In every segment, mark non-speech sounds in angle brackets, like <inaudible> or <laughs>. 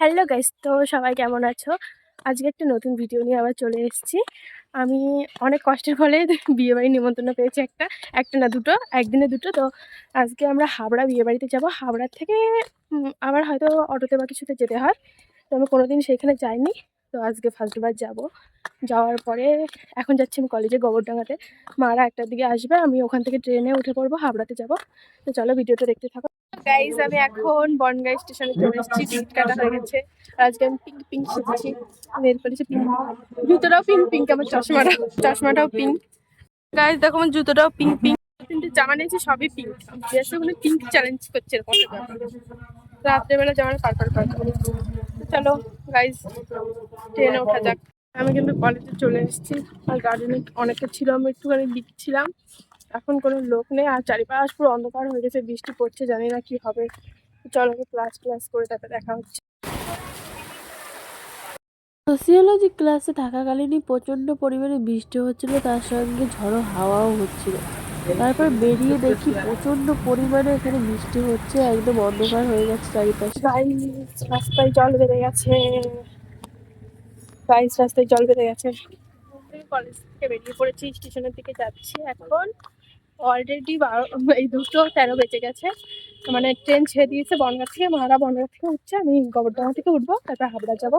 Hello guys তো সবাই কেমন আছো? আজকে একটা নতুন ভিডিও নিয়ে আবার চলে এসেছি। আমি অনেক কষ্টের ফলে <laughs> বিয়েবাড়ি নিমন্ত্রণ পেয়েছি একটা একটা না দুটো, একদিনে দুটো। তো আজকে আমরা হাবড়া বিয়েবাড়িতে যাব। হাবড়ার থেকে আবার হয়তো অটোতে বা কিছুতে যেতে হয়। তো আমি কোনোদিন সেখানে যাইনি। তো আজকে ফার্স্টবার যাব। যাওয়ার পরে এখন যাচ্ছি আমি কলেজে গোবরডাঙ্গাতে। মারা একটার দিকে আসবে, আমি ওখান থেকে ট্রেনে উঠে পড়ব হাবড়াতে যাব। তো চলো ভিডিওটা দেখতে থাকো। গাইজ আমি এখন বনগাঁ স্টেশনে চলে এসেছি, টিকিট কাটা হয়ে গেছে। আজকে আমি পিঙ্ক পিঙ্ক সেজেছি। নেল পলিশে পিঙ্ক জুতোটাও পিঙ্ক পিঙ্ক আমার চশমাটা, চশমাটাও পিঙ্ক গাইজ দেখো আমার জুতোটাও পিঙ্ক পিঙ্ক তিনটে জামা নিয়েছি, সবই পিঙ্ক ড্রেসে পিঙ্ক চ্যালেঞ্জ করছে। রাত্রেবেলা জামাটা পারপার পারপার চলো গাইজ ট্রেনে ওঠা যাক। আমি কিন্তু কলেজে চলে এসেছি, আর গার্ডেনে অনেকটা ছিল, আমি একটুখানি লিখছিলাম এখন কোনো লোক নেই, আর চারিপাশ পুরো অন্ধকার হয়ে গেছে, বৃষ্টি পড়ছে, জানি না কি হবে। চলো ক্লাস ক্লাস করে তারপরে দেখা হচ্ছে। সোসিওলজি ক্লাসে থাকাকালীনই প্রচণ্ড পরিমাণে বৃষ্টি হচ্ছিল, তার সঙ্গে ঝড়ো হাওয়াও হচ্ছিল। তারপর বেরিয়ে দেখি প্রচণ্ড পরিমাণে এখানে বৃষ্টি হচ্ছে একদম অন্ধকার হয়ে গেছে চারিপাশে। রাস্তায় জল বেড়ে গেছে। গাইস রাস্তায় জল বেড়ে গেছে। কলেজ থেকে বেরিয়ে পড়েছি স্টেশনের দিকে যাচ্ছি এখন। অলরেডি এই দুটো তেরো বেজে গেছে। মানে ট্রেন ছেড়ে দিয়েছে বনগাঁ থেকে মারা বনগাঁ থেকে উঠছে। আমি গোবরডাঙ্গা থেকে উঠবো তারপর হাবড়া যাব।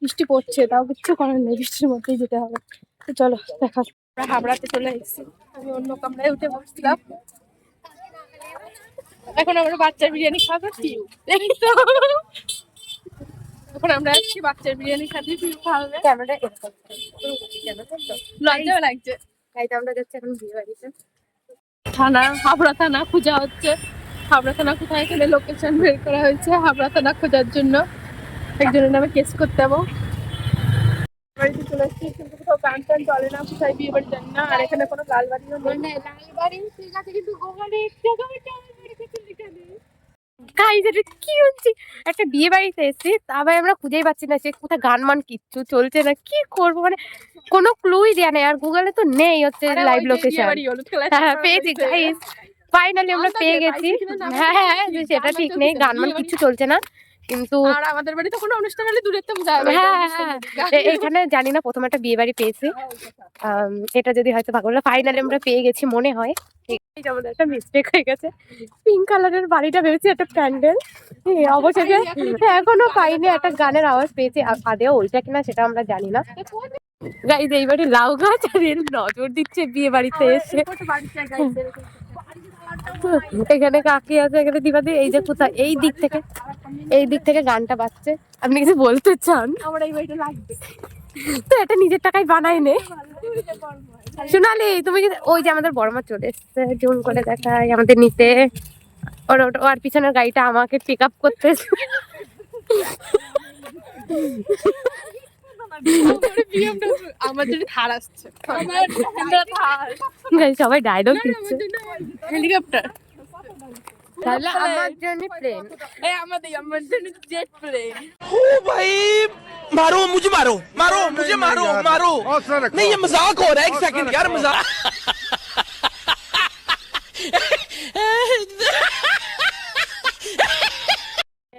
বৃষ্টি পড়ছে তাও কিচ্ছু করার নেই বৃষ্টির মধ্যেই যেতে হবে। তো চলো দেখা। আমরা হাবড়াতে চলে এসেছি। আমি অন্য কামরায় উঠে বসছিলাম। এখন আমরা বাচ্চার বিরিয়ানি খাব। টিউ এখন আমরা আসছি বাচ্চার বিরিয়ানি খাতে টিউ খাওয়াবে ক্যামেরা এরকম লজ্জা লাগছে। গাইতে আমরা যাচ্ছি এখন বিয়ে বাড়িতে। থানা হাবড়া থানা খোঁজা হচ্ছে। হাবড়া থানা কোথায়? এখানে লোকেশন বের করা হয়েছে হাবড়া থানা খোঁজার জন্য। একজনের নামে কেস করতে যাব। বাড়িতে চলে কোথাও গান টান চলে না কোথায় বিয়ে বাড়ি জানি না আর এখানে কোনো লাল বাড়িও নেই লালবাড়ি ঠিক আছে কিন্তু ওখানে একটা গাইজ এটা কি হচ্ছে? একটা বিয়ে বাড়িতে এসেছি তারপরে আমরা খুঁজেই পাচ্ছি না যে কোথায় গান মান কিচ্ছু চলছে না কি করব? মানে কোনো ক্লুই দেওয়া নেই আর গুগলে তো নেই হচ্ছে লাইভ লোকেশন হ্যাঁ পেয়েছি গাইস ফাইনালি আমরা পেয়ে গেছি। হ্যাঁ হ্যাঁ হ্যাঁ, সেটা ঠিক নেই গান মান কিচ্ছু চলছে না। কিন্তু আর আমাদের বাড়িতে কোনো অনুষ্ঠান হলে দূরের তো হ্যাঁ হ্যাঁ এ- এখানে জানি না প্রথম একটা বিয়ে বাড়ি পেয়েছি। এটা যদি হয়তো ভালো ফাইনালি আমরা পেয়ে গেছি মনে হয়। আমাদের একটা মিস্টেক হয়ে গেছে। পিঙ্ক কালারের বাড়িটা ভেবেছি একটা প্যান্ডেল। অবশেষে এখনও পাইনি। একটা গানের আওয়াজ পেয়েছি। আদেও ওইটা কিনা সেটা আমরা জানি না। গাইজ এই বাড়ি লাউ গাছ আর নজর দিচ্ছে বিয়ে বাড়িতে এসে। এখানে কাকি আছে এখানে দিবাদি এই যে কোথায়? এই দিক থেকে এই দিক থেকে গানটা বাজছে। আপনি কিছু বলতে চান? আমার এই বাড়িটা লাগবে। তো এটা নিজের টাকায় বানাই নে। সোনালি তুমি কি ওই যে আমাদের বড় মা চলে এসছে জুম করে দেখায় আমাদের নিতে। ওর ওর- পিছনের গাড়িটা আমাকে পিক আপ করতে। আমার জন্য থার আসছে আমার জন্য থার Guys, সবাই ডায়লগ দিচ্ছে হেলিকপ্টার তাহলে আমার জন্য প্লেন এই আমাদের আমার জন্য জেট প্লেন ओ भाई मारो मुझे मारो मारो मुझे मारो मारो नहीं ये मजाक हो रहा है एक सेकंड यार मजाक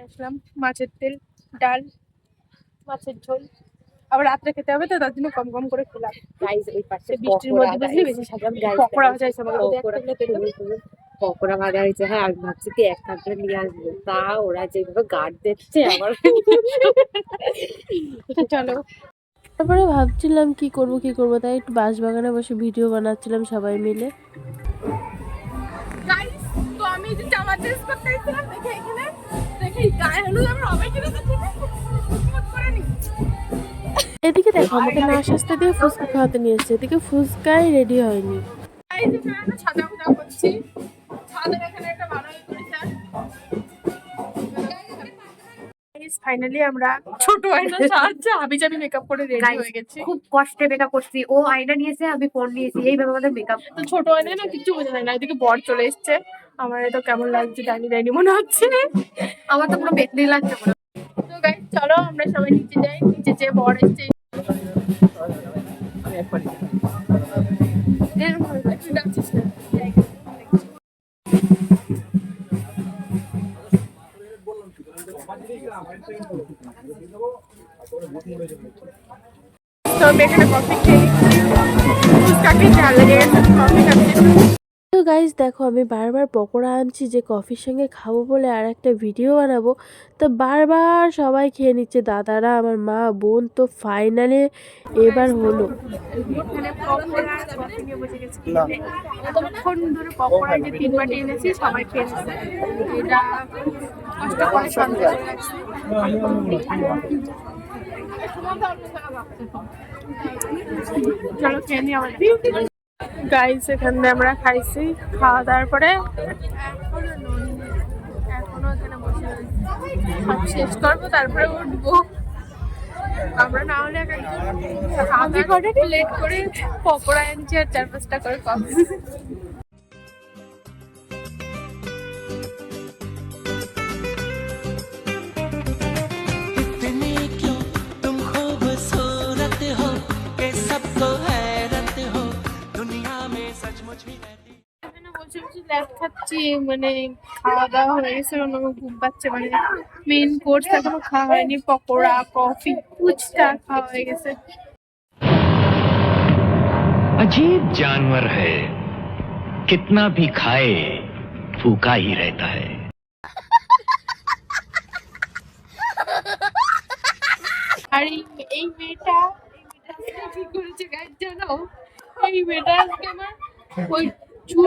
আসলাম মাছের তেল ডাল মাছের ঝোল আবার রাত্রে খেতে হবে তো তার জন্য কম কম করে খেলাম। গাইস ওই পাশে বৃষ্টির মধ্যে বুঝলি? বেশি সাজাম পকোড়া ভাজা হিসাবে পকোড়া ভাজা হয়েছে হ্যাঁ আমি ভাবছি কি এক কাপড়ে নিয়ে আসব। তা ওরা যেভাবে গার্ড দিচ্ছে আমার চলো। তারপরে ভাবছিলাম কি করব কি করব তাই একটু বাঁশবাগানে বসে ভিডিও বানাচ্ছিলাম সবাই মিলে। তো আমি যে জামা চেঞ্জ করতে এখানে দেখে গায়ে হলুদ আমরা হবে কিনা তো ঠিক আছে করে নি এদিকে দেখো আমাকে না সাজতে দিয়ে ফুচকা খাওয়াতে নিয়ে এসছে। এদিকে ফুচকাই রেডি হয়নি। করছি। এখানে একটা ফাইনালি আমরা ছোট আয়না সাহায্যে হাবি জাবি মেকআপ করে রেডি হয়ে গেছি। খুব কষ্টে মেকআপ করছি। ও আয়না নিয়েছে আমি ফোন নিয়েছি এইভাবে আমাদের মেকআপ তো ছোট আয়নায় না কিছু বোঝা যায় না। এদিকে বর চলে এসছে। আমার তো কেমন লাগছে ডাইনি ডাইনি মনে হচ্ছে। আমার তো পুরো পেতনি লাগছে। মনে তো গাইস চলো আমরা সবাই নিচে যাই। নিচে যে বর এসছে যায় পরে। তো আমি এখানে কফি খেয়ে ফুচকা খেয়ে চার লেগে? গেছে কফি খাচ্ছি। গাইজ দেখো আমি বারবার পকোড়া আনছি যে কফির সঙ্গে খাব বলে আর একটা ভিডিও বানাবো। তো বারবার সবাই খেয়ে নিচ্ছে দাদারা আমার মা বোন তো ফাইনালে এবার হলো। হয়ে গেছে। চলো খেয়ে গাইস এখান থেকে আমরা খাইছি খাওয়া দাওয়ার পরে এখনও এখনও এখানে বসে সব শেষ করব তারপরে উঠবো। আমরা না হলে আমি করে লেট করে পকোড়া আনছি আর চার পাঁচটা করে কফি বসে বসে ল্যাব খাচ্ছি মানে খাওয়া দাওয়া হয়ে গেছে অন্য ঘুম পাচ্ছে মানে মেন কোর্স এখনো খাওয়া হয়নি পকোড়া কফি ফুচকা খাওয়া হয়ে গেছে अजीब जानवर है कितना भी खाए फूका ही रहता है আর এই এই মেয়েটা এই মেয়েটা আজকে কি করেছে গাছ জানো এই মেয়েটা আজকে আমার ওই চুল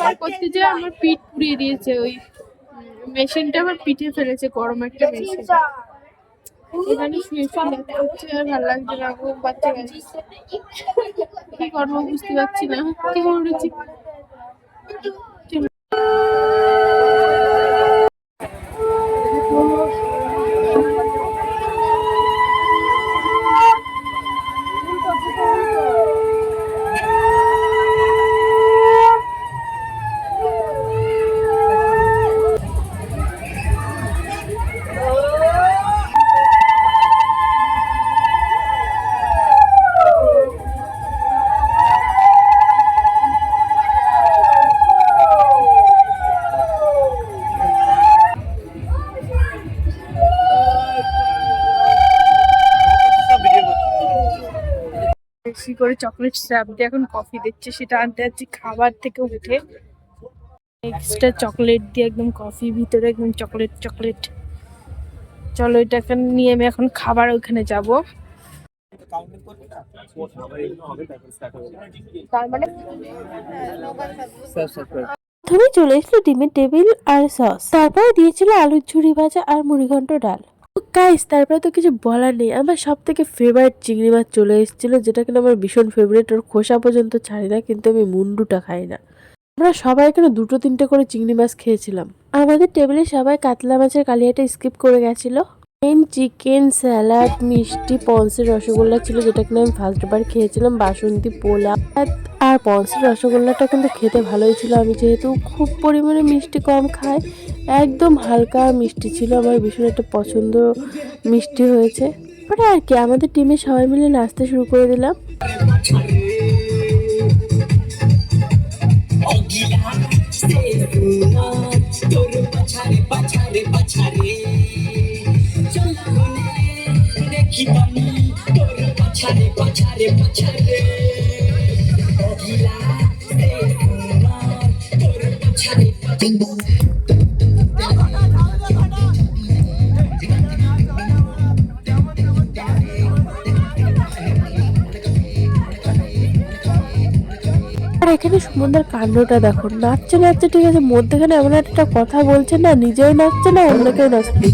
পার করতে যে আমার পিঠ পুড়িয়ে দিয়েছে, ওই মেশিনটা আমার পিঠে ফেলেছে, গরম একটা মেশিন। এখানে শুয়ে শুয়ে হচ্ছে আর ভালো লাগছে না পাচ্ছে গেছে কি করব বুঝতে পারছি না, কেমন রয়েছে বেশি করে চকলেট স্যাপ দিয়ে এখন কফি দিচ্ছে। সেটা আনতে যাচ্ছি খাবার থেকে উঠে। এক্সট্রা চকলেট দিয়ে একদম কফি ভিতরে একদম চকলেট চকলেট চলো এটা এখন নিয়ে আমি এখন খাবার ওখানে যাব। মানে প্রথমে চলে এসলো ডিমের টেবিল আর সস তারপরে দিয়েছিল আলুর ঝুড়ি ভাজা আর মুড়িঘণ্ট ডাল। গাইস তারপরে তো কিছু বলার নেই। আমার সব থেকে ফেভারিট চিংড়ি মাছ চলে এসেছিল, যেটা কিনা আমার ভীষণ ফেভারিট ওর খোসা পর্যন্ত ছাড়ি না, কিন্তু আমি মুন্ডুটা খাই না। আমরা সবাই কেন দুটো তিনটে করে চিংড়ি মাছ খেয়েছিলাম? আমাদের টেবিলে সবাই কাতলা মাছের কালিয়াটা স্কিপ করে গেছিল। চিকেন চিকেন স্যালাড মিষ্টি, পন্সের রসগোল্লা ছিল যেটা কিনা আমি ফার্স্ট বার খেয়েছিলাম, বাসন্তী পোলা আর পন্সের রসগোল্লাটা কিন্তু খেতে ভালোই ছিল। আমি যেহেতু খুব পরিমাণে মিষ্টি কম খাই, একদম হালকা মিষ্টি ছিল। আমার ভীষণ একটা পছন্দ মিষ্টি হয়েছে। পরে আর কি, আমাদের টিমে সবাই মিলে নাচতে শুরু করে দিলাম। আর এখানে সুমনদার কাণ্ডটা দেখো, নাচছে নাচছে, ঠিক আছে, মধ্যেখানে এমন একটা কথা বলছে না, নিজেও নাচছে না, অন্যকেও নাচতে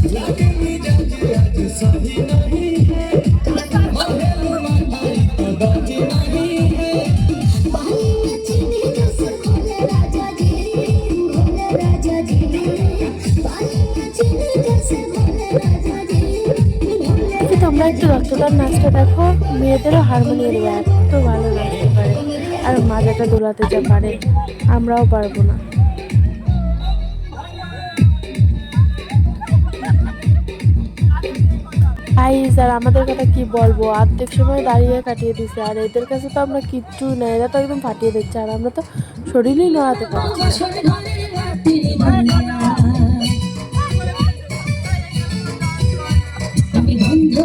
রক্তদান নাচটা দেখো, মেয়েদেরও হারমোনিয়াম এত ভালো নাচতে পারে। আর মাজাটা দোলাতে যা পারে, আমরাও পারব না। গাইস আর আমাদের কথা কি বলব? অর্ধেক সময় দাঁড়িয়ে কাটিয়ে দিছে। আর এদের কাছে তো আমরা কিচ্ছু নেই। এরা তো একদম ফাটিয়ে দিচ্ছে। আর আমরা তো শরীরই নড়াতে পারছি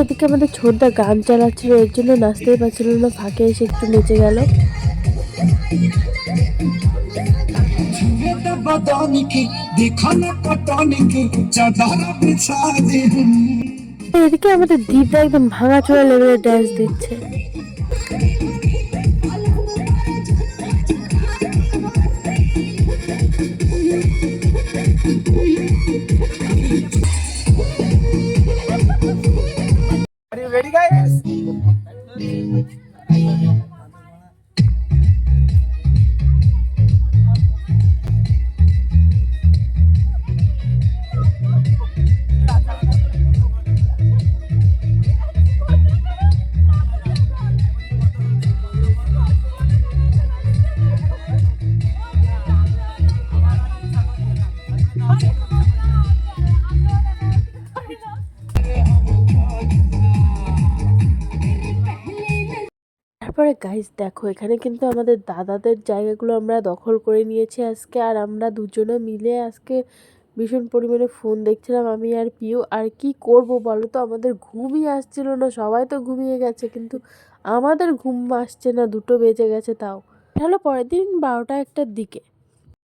এদিকে আমাদের ছোটদা গান চালাচ্ছিল এর জন্য নাচতেই পারছিল না ফাঁকে এসে একটু নেচে গেল। এদিকে আমাদের দিদা একদম ভাঙা চোরা লেভেলের ড্যান্স দিচ্ছে। Ready, guys? গাইস দেখো, এখানে কিন্তু আমাদের দাদাদের জায়গাগুলো আমরা দখল করে নিয়েছি আজকে, আর আমরা দুজনে মিলে আজকে ভীষণ পরিমাণে ফোন দেখছিলাম, আমি আর পিউ। আর কি করব বলো তো, আমাদের ঘুমই আসছিল না, সবাই তো ঘুমিয়ে গেছে, কিন্তু আমাদের ঘুম আসছে না, দুটো বেজে গেছে তাও। হলো পরের দিন বারোটা একটার দিকে।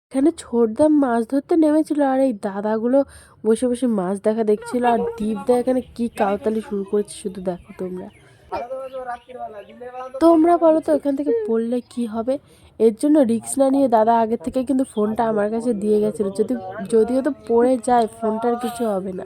এখানে ছোটদাম মাছ ধরতে নেমেছিল, আর এই দাদাগুলো বসে বসে মাছ দেখা দেখছিল, আর দীপদা এখানে কি কাউতালি শুরু করেছে শুধু দেখো তোমরা। তোমরা বলো তো, এখান থেকে পড়লে কি হবে? এর জন্য রিক্স না নিয়ে দাদা আগে থেকে কিন্তু ফোনটা আমার কাছে দিয়ে গেছিল। যদি, যদিও তো পড়ে যায় ফোনটার কিছু হবে না।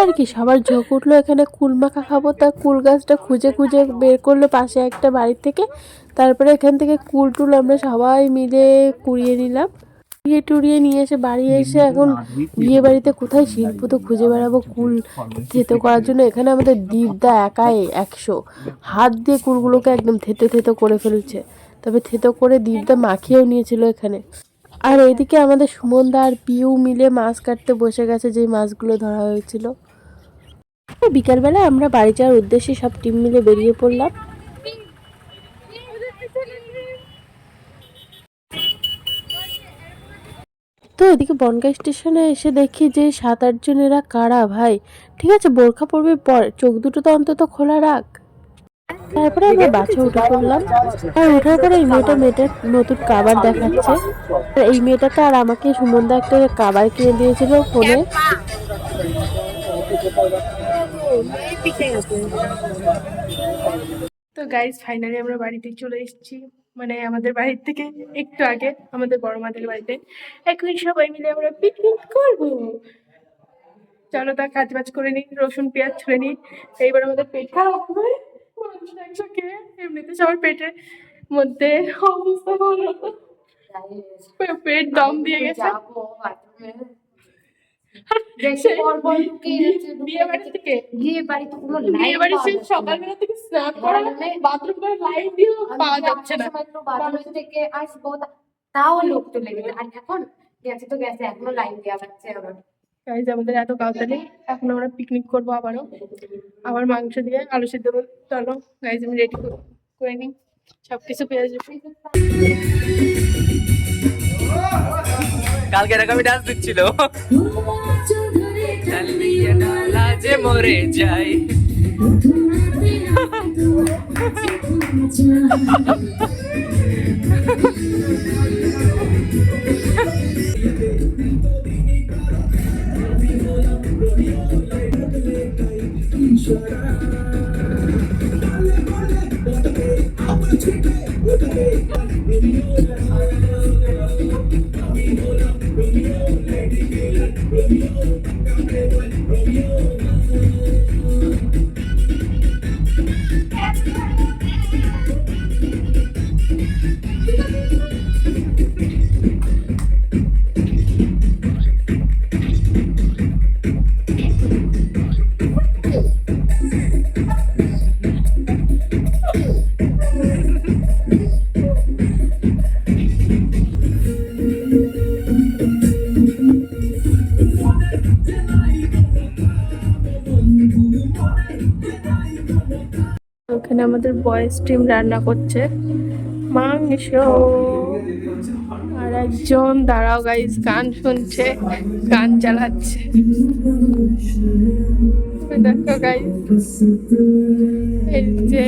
আর কি, সবার ঝোঁক উঠল এখানে? কুল মাখা খাব, তা কুল গাছটা খুঁজে খুঁজে বের করল পাশে একটা বাড়ির থেকে। তারপরে এখান থেকে কুল টুল আমরা সবাই মিলে কুড়িয়ে নিলাম। কুড়িয়ে টুড়িয়ে নিয়ে এসে বাড়ি এসে এখন বিয়ে বাড়িতে কোথায় শিল্প তো খুঁজে বেড়াবো কুল থেতো করার জন্য। এখানে আমাদের দীপদা একাই একশো। হাত দিয়ে কুলগুলোকে একদম থেতো থেতো করে ফেলছে। তবে থেতো করে দীপদা মাখিয়েও নিয়েছিল এখানে। আর এদিকে আমাদের সুমনদা আর পিউ মিলে মাছ কাটতে বসে গেছে যেই মাছগুলো ধরা হয়েছিল। বিকালবেলা আমরা বাড়ি যাওয়ার উদ্দেশ্যে সব টিম মিলে বেরিয়ে পড়লাম। এদিকে বনগাঁ স্টেশনে এসে দেখি যে সাত আটজন এরা কারা, ভাই? ঠিক আছে, বোরখা পরবে পর, চোখ দুটো তো অন্তত খোলা রাখ। তারপরে আমরা বাসে উঠে পড়লাম। আর ওঠার পরে এই মেয়েটা মেয়েটার নতুন কাবার দেখাচ্ছে। এই মেয়েটাকে আর আমাকে সুমনদা একটা কাবার কিনে দিয়েছিল ফোনে। তো গাইজ ফাইনালি আমরা বাড়িতে চলে এসেছি। মানে আমাদের বাড়ির থেকে একটু আগে আমাদের বড় মাদের বাড়িতে। এখন সবাই মিলে আমরা পিকনিক করব। চলো তা কাজ বাজ করে নিই রসুন পেঁয়াজ ছুঁড়ে নিই। এইবার আমাদের পেট খারাপ হবে মাংস খেয়ে এমনিতে সবার পেটের মধ্যে অবস্থা ভালো। পেট দম দিয়ে গেছে। <laughs> বিয়ে বাড়ি থেকে? বিয়ে বাড়ি কোনো বিয়ে বাড়ি সেই সকালবেলা থেকে স্নান করা বাথরুম করে লাইট দিয়েও পাওয়া যাচ্ছে না। বাথরুম থেকে আসব তাও লোক চলে গেছে। আর এখন গেছে তো গেছে এখনও লাইন দেওয়া যাচ্ছে আবার। গাইজ আমাদের এত কাউতালি এখন আমরা পিকনিক করব আবারও। আবার মাংস দিয়ে আলু সিদ্ধ চলো গাইজ আমি রেডি করে নিই। সব কিছু পেয়ে যাব। কালকে এরকম ডান্স দিচ্ছিল। যে মরে যাই প্রথম রাতে ওখানে আমাদের বয়েস টিম রান্না করছে। মাংস আর একজন, দাঁড়াও গাইজ গান শুনছে, গান চালাচ্ছে। দেখো গাইজ এই যে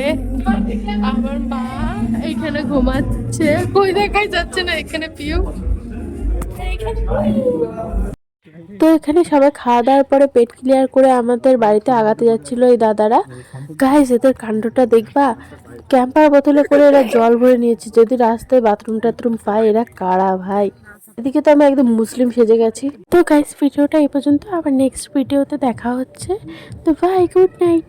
আমার মা এখানে ঘুমাচ্ছে। কই দেখাই যাচ্ছে না এখানে পিউ তো এখানে সবাই খাওয়া দাওয়ার পরে পেট ক্লিয়ার করে আমাদের বাড়িতে আগাতে যাচ্ছিল এই দাদারা। গাইজ এদের কাণ্ডটা দেখবা? ক্যাম্পার বোতলে করে এরা জল ভরে নিয়েছে। যদি রাস্তায় বাথরুম টাথরুম পায়, এরা কারা ভাই? এদিকে তো আমি একদম মুসলিম সেজে গেছি। তো গাইস ভিডিওটা এই পর্যন্ত। আবার নেক্সট ভিডিওতে দেখা হচ্ছে। তো ভাই গুড নাইট